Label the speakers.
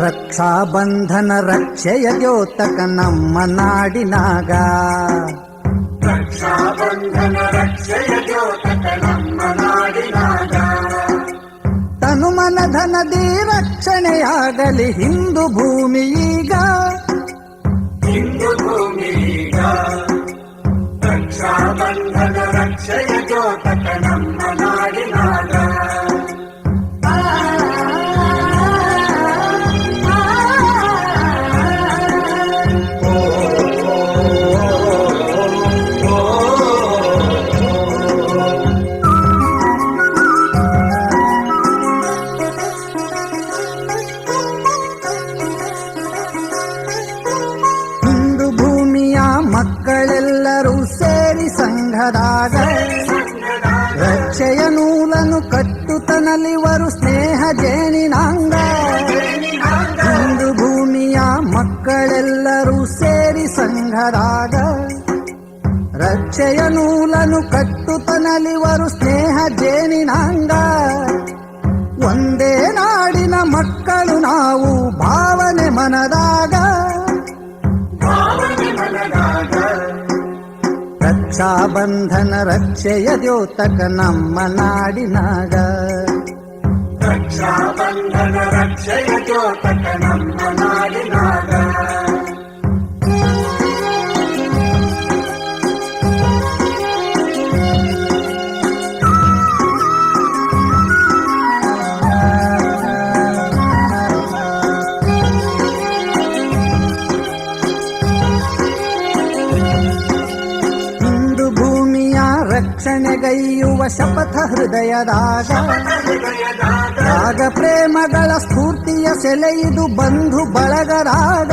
Speaker 1: ರಕ್ಷಾ ಬಂಧನ ರಕ್ಷೆಯ ದ್ಯೋತಕ ನಮ್ಮ ನಾಡಿನಾಗ.
Speaker 2: ರಕ್ಷಾಬಂಧನ ರಕ್ಷೆಯ ದ್ಯೋತಕ ನಮ್ಮ ನಾಡಿನಾಗ.
Speaker 1: ತನುಮನ ಧನದಿ ರಕ್ಷಣೆಯಾಗಲಿ ಹಿಂದೂ ಭೂಮಿ ಈಗ.
Speaker 2: ಹಿಂದೂ ಭೂಮಿ ಈಗ. ರಕ್ಷಾಬಂಧನ ರಕ್ಷೆಯ ದ್ಯೋತಕ ನಮ್ಮ ನಾಡಿನಾಗ.
Speaker 1: ಸಂಘದಾಗ ರಕ್ಷೆಯ ನೂಲನು ಕಟ್ಟುತನಲಿವರು ಸ್ನೇಹ ಜೇನಿನಾಂಗ. ಹಿಂದು ಭೂಮಿಯ ಮಕ್ಕಳೆಲ್ಲರೂ ಸೇರಿ ಸಂಘದಾಗ, ರಕ್ಷೆಯ ನೂಲನು ಕಟ್ಟುತನಲಿವರು ಸ್ನೇಹ ಜೇನಿನಾಂಗ. ಒಂದೇ ನಾಡಿನ ರಕ್ಷಾ ಬಂಧನ ರಕ್ಷೆಯ ದ್ಯೋತಕ ನಮ್ಮ ನಾಡಿನಾಗ
Speaker 2: ರಕ್ಷಾಬಂಧನ ರಕ್ಷೆಯ ದ್ಯೋತಕ ನಮ್ಮ ನಾಡಿನಾಗ
Speaker 1: ರಕ್ಷಣೆಗೈಯುವ ಶಪಥ ಹೃದಯದಾಗ ರಾಗ ಪ್ರೇಮಗಳ ಸ್ಫೂರ್ತಿಯ ಸೆಲೆಯಿದು ಬಂಧು ಬಳಗರಾಗ